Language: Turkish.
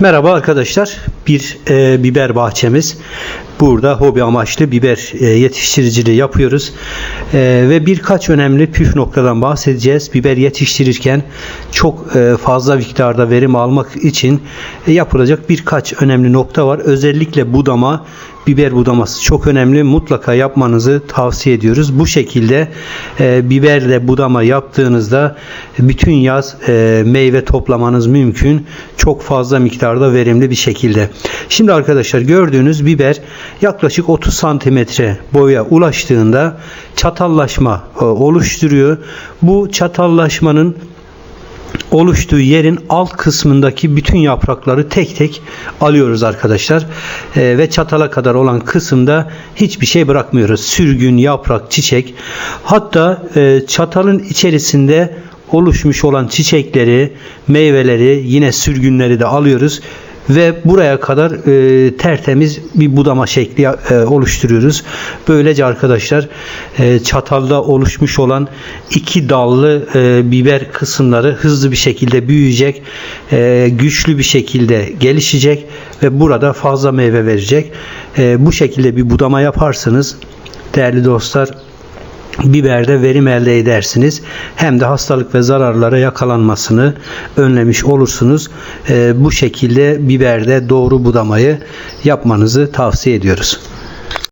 Merhaba arkadaşlar. Bir e, biber bahçemiz. Burada hobi amaçlı biber e, yetiştiriciliği yapıyoruz. E, ve birkaç önemli püf noktadan bahsedeceğiz. Biber yetiştirirken çok e, fazla miktarda verim almak için e, yapılacak birkaç önemli nokta var. Özellikle budama, biber budaması çok önemli. Mutlaka yapmanızı tavsiye ediyoruz. Bu şekilde e, biberle budama yaptığınızda bütün yaz e, meyve toplamanız mümkün. Çok fazla miktarda verimli bir şekilde. Şimdi arkadaşlar gördüğünüz biber yaklaşık 30 santimetre boya ulaştığında çatallaşma e, oluşturuyor. Bu çatallaşmanın oluştuğu yerin alt kısmındaki bütün yaprakları tek tek alıyoruz arkadaşlar. Ee, ve çatala kadar olan kısımda hiçbir şey bırakmıyoruz. Sürgün, yaprak, çiçek. Hatta e, çatalın içerisinde oluşmuş olan çiçekleri, meyveleri, yine sürgünleri de alıyoruz ve buraya kadar e, tertemiz bir budama şekli e, oluşturuyoruz. Böylece arkadaşlar e, çatalda oluşmuş olan iki dallı e, biber kısımları hızlı bir şekilde büyüyecek, e, güçlü bir şekilde gelişecek ve burada fazla meyve verecek. E, bu şekilde bir budama yaparsanız değerli dostlar biberde verim elde edersiniz. Hem de hastalık ve zararlara yakalanmasını önlemiş olursunuz. Ee, bu şekilde biberde doğru budamayı yapmanızı tavsiye ediyoruz.